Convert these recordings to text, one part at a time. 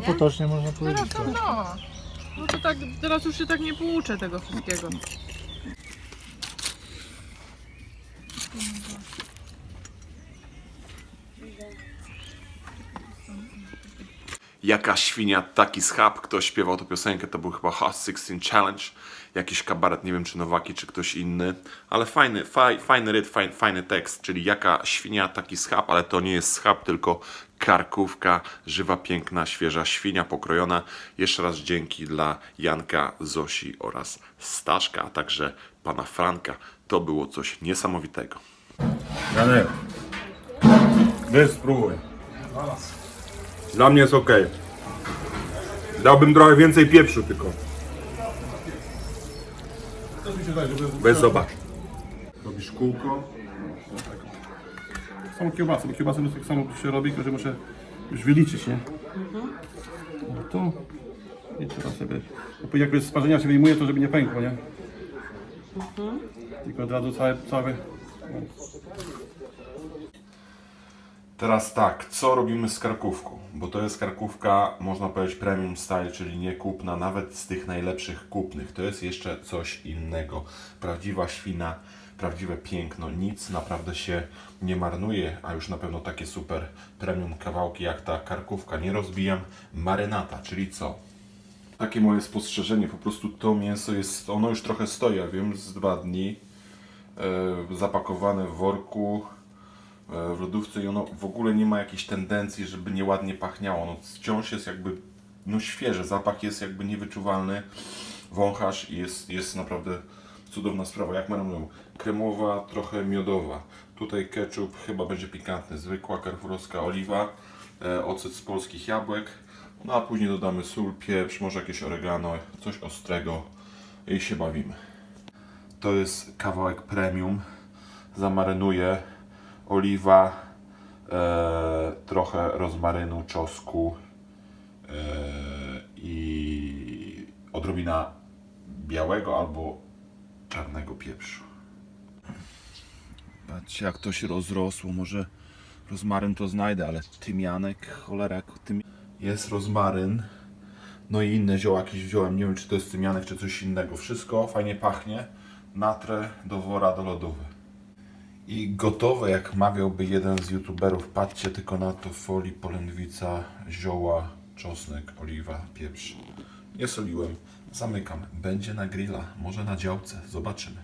Potocznie można powiedzieć. Teraz to no. No to tak, teraz już się tak nie pouczę tego wszystkiego. Jaka świnia, taki schab. Kto śpiewał tę piosenkę, to był chyba Hot 16 Challenge. Jakiś kabaret, nie wiem czy Nowaki, czy ktoś inny. Ale fajny, faj, fajny rytm, faj, fajny tekst. Czyli jaka świnia, taki schab, ale to nie jest schab, tylko karkówka. Żywa, piękna, świeża świnia pokrojona. Jeszcze raz dzięki dla Janka, Zosi oraz Staszka, a także pana Franka. To było coś niesamowitego. Janek, weź spróbuj. Dla mnie jest ok. Dałbym trochę więcej pieprzu tylko. Weź zobacz. Robisz kółko. Samą kiełbasę, bo kiełbasę tak samo się robi, tylko że muszę już wyliczyć, nie? No tu. I teraz sobie. Bo jak z parzenia się wyjmuje, to żeby nie pękło, nie? Tylko od razu całe, całe Teraz tak, co robimy z karkówką? Bo to jest karkówka, można powiedzieć, premium style, czyli nie kupna, nawet z tych najlepszych kupnych. To jest jeszcze coś innego. Prawdziwa świna, prawdziwe piękno, nic naprawdę się nie marnuje, a już na pewno takie super premium kawałki jak ta karkówka. Nie rozbijam marynata, czyli co? Takie moje spostrzeżenie, po prostu to mięso jest, ono już trochę stoi, ja wiem, z dwa dni, e, zapakowane w worku, w lodówce i ono w ogóle nie ma jakiejś tendencji, żeby nieładnie pachniało. Ono wciąż jest jakby no świeże, zapach jest jakby niewyczuwalny, wąchasz i jest, jest naprawdę cudowna sprawa. Jak marynują? Kremowa, trochę miodowa. Tutaj ketchup chyba będzie pikantny, zwykła karfurowska oliwa, e, ocet z polskich jabłek, no a później dodamy sól, pieprz, może jakieś oregano, coś ostrego i się bawimy. To jest kawałek premium. Zamarynuję oliwa, e, trochę rozmarynu, czosnku e, i odrobina białego albo czarnego pieprzu. Patrzcie jak to się rozrosło, może rozmaryn to znajdę, ale tymianek, cholera, tym... Jest rozmaryn, no i inne zioła jakieś wziąłem, nie wiem czy to jest tymianek czy coś innego. Wszystko fajnie pachnie, natrę do wora, do lodówy. I gotowe, jak mawiałby jeden z youtuberów, patrzcie tylko na to, folii, polędwica, zioła, czosnek, oliwa, pieprz. Nie soliłem, zamykam. Będzie na grilla, może na działce, zobaczymy.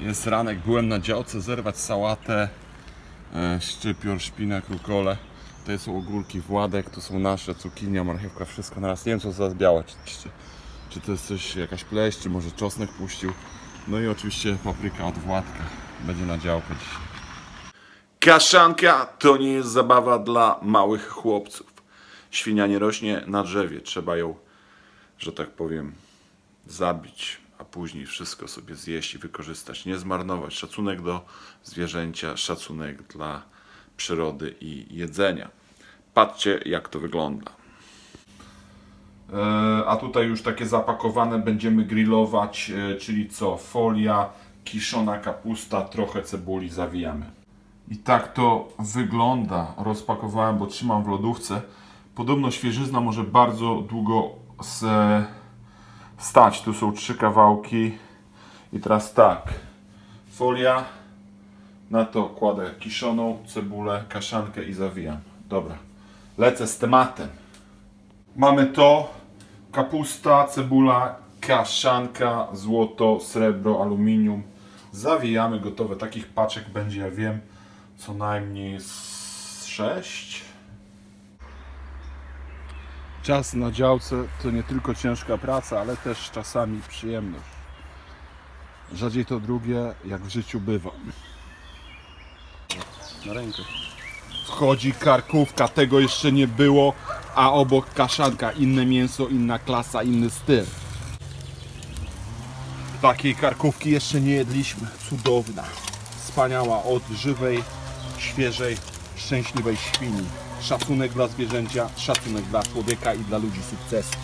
Jest ranek, byłem na działce zerwać sałatę, e, szczypior, szpinak, rukole. To są ogórki Władek, to są nasze, cukinia, marchewka, wszystko naraz. Nie wiem co za białe, czy, czy, czy to jest coś, jakaś pleść, czy może czosnek puścił. No i oczywiście papryka od Władka. Będzie na działkę dzisiaj. Kaszanka to nie jest zabawa dla małych chłopców. Świnia nie rośnie na drzewie, trzeba ją, że tak powiem, zabić, a później wszystko sobie zjeść i wykorzystać. Nie zmarnować. Szacunek do zwierzęcia, szacunek dla przyrody i jedzenia. Patrzcie, jak to wygląda. E, A tutaj już takie zapakowane będziemy grillować, e, czyli co? Folia, kiszona kapusta, trochę cebuli zawijamy. I tak to wygląda. Rozpakowałem, bo trzymam w lodówce. Podobno świeżyzna może bardzo długo se stać. Tu są trzy kawałki. I teraz tak. Folia. Na to kładę kiszoną cebulę, kaszankę i zawijam. Dobra. Lecę z tematem. Mamy to. Kapusta, cebula, kaszanka, złoto, srebro, aluminium. Zawijamy gotowe. Takich paczek będzie, ja wiem, co najmniej z 6. Czas na działce to nie tylko ciężka praca, ale też czasami przyjemność. Rzadziej to drugie, jak w życiu bywa. Na rękę. Wchodzi karkówka, tego jeszcze nie było, a obok kaszanka, inne mięso, inna klasa, inny styl. Takiej karkówki jeszcze nie jedliśmy. Cudowna, wspaniała od żywej, świeżej, szczęśliwej świni. Szacunek dla zwierzęcia, szacunek dla człowieka i dla ludzi sukcesu.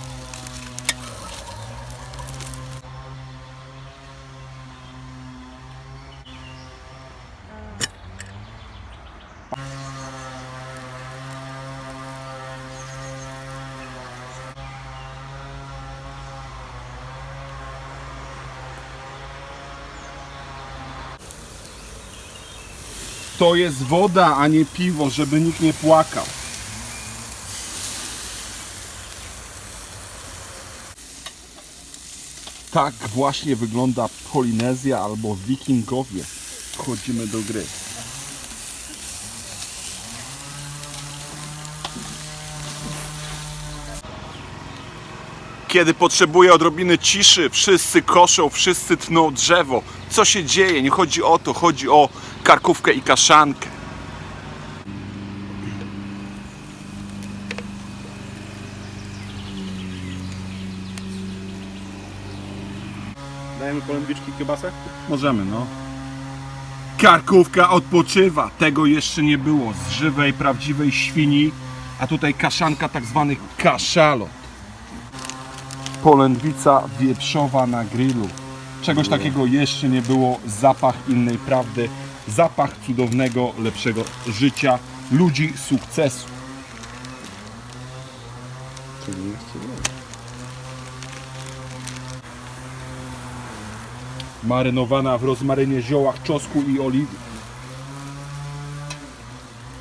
To jest woda, a nie piwo, żeby nikt nie płakał. Tak właśnie wygląda Polinezja albo Wikingowie. Wchodzimy do gry. Kiedy potrzebuję odrobiny ciszy, wszyscy koszą, wszyscy tną drzewo. Co się dzieje? Nie chodzi o to, chodzi o karkówkę i kaszankę. Dajemy polędwiczki kiełbasę? Możemy, no. Karkówka odpoczywa. Tego jeszcze nie było. Z żywej, prawdziwej świni. A tutaj kaszanka, tak zwany kaszalot. Polędwica wieprzowa na grillu. Czegoś takiego jeszcze nie było. Zapach innej prawdy. Zapach cudownego, lepszego życia. Ludzi sukcesu. marynowana w rozmarynie, ziołach, czosnku i oliwy.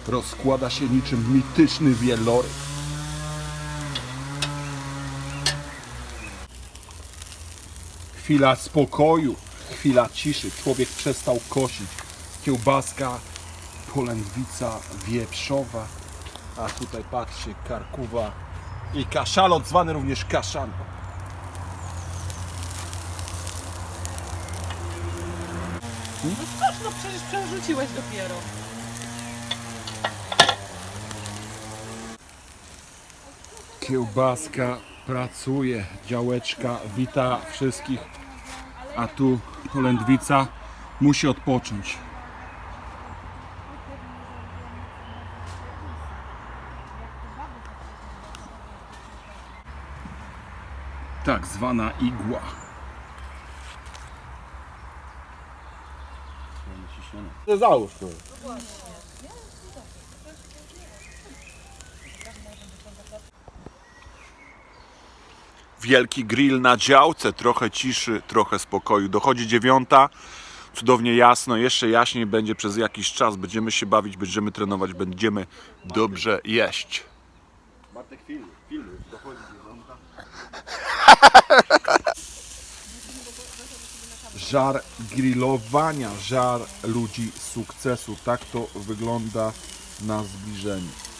Rozkłada się niczym mityczny wieloryb. Chwila spokoju, chwila ciszy. Człowiek przestał kosić. Kiełbaska, polędwica wieprzowa, a tutaj patrzy karkuwa i kaszalot, zwany również kaszanką. Patrz, no przecież przerzuciłeś dopiero. Kiełbaska pracuje, działeczka wita wszystkich, a tu polędwica musi odpocząć. Tak zwana igła. Załóż to. Wielki grill na działce, trochę ciszy, trochę spokoju. Dochodzi dziewiąta, cudownie jasno, jeszcze jaśniej będzie przez jakiś czas. Będziemy się bawić, będziemy trenować, będziemy dobrze jeść. Bartek film, film, dochodzi Żar grillowania, żar ludzi sukcesu. Tak to wygląda na zbliżeniu.